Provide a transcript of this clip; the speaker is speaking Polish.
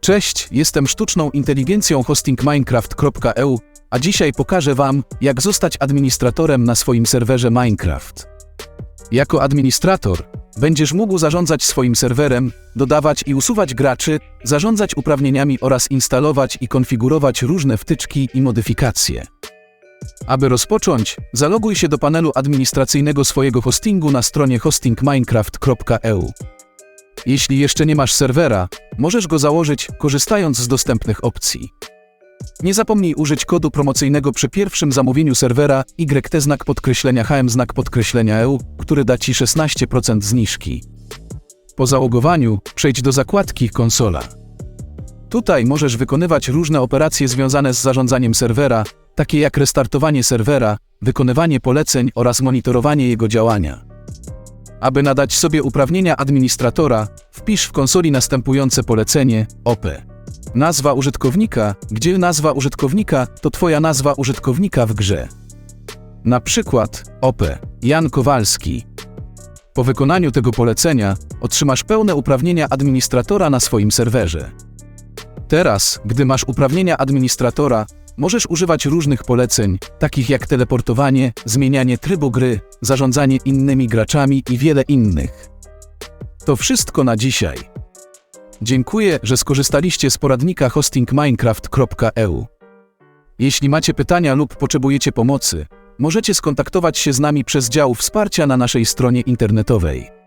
Cześć, jestem sztuczną inteligencją hostingminecraft.eu, a dzisiaj pokażę Wam, jak zostać administratorem na swoim serwerze Minecraft. Jako administrator będziesz mógł zarządzać swoim serwerem, dodawać i usuwać graczy, zarządzać uprawnieniami oraz instalować i konfigurować różne wtyczki i modyfikacje. Aby rozpocząć, zaloguj się do panelu administracyjnego swojego hostingu na stronie hostingminecraft.eu. Jeśli jeszcze nie masz serwera, możesz go założyć korzystając z dostępnych opcji. Nie zapomnij użyć kodu promocyjnego przy pierwszym zamówieniu serwera YT znak podkreślenia HM znak podkreślenia EU, który da Ci 16% zniżki. Po zalogowaniu przejdź do zakładki Konsola. Tutaj możesz wykonywać różne operacje związane z zarządzaniem serwera, takie jak restartowanie serwera, wykonywanie poleceń oraz monitorowanie jego działania. Aby nadać sobie uprawnienia administratora, wpisz w konsoli następujące polecenie OP. Nazwa użytkownika, gdzie nazwa użytkownika to Twoja nazwa użytkownika w grze. Na przykład OP Jan Kowalski. Po wykonaniu tego polecenia otrzymasz pełne uprawnienia administratora na swoim serwerze. Teraz, gdy masz uprawnienia administratora, możesz używać różnych poleceń, takich jak teleportowanie, zmienianie trybu gry, zarządzanie innymi graczami i wiele innych. To wszystko na dzisiaj. Dziękuję, że skorzystaliście z poradnika hostingminecraft.eu. Jeśli macie pytania lub potrzebujecie pomocy, możecie skontaktować się z nami przez dział wsparcia na naszej stronie internetowej.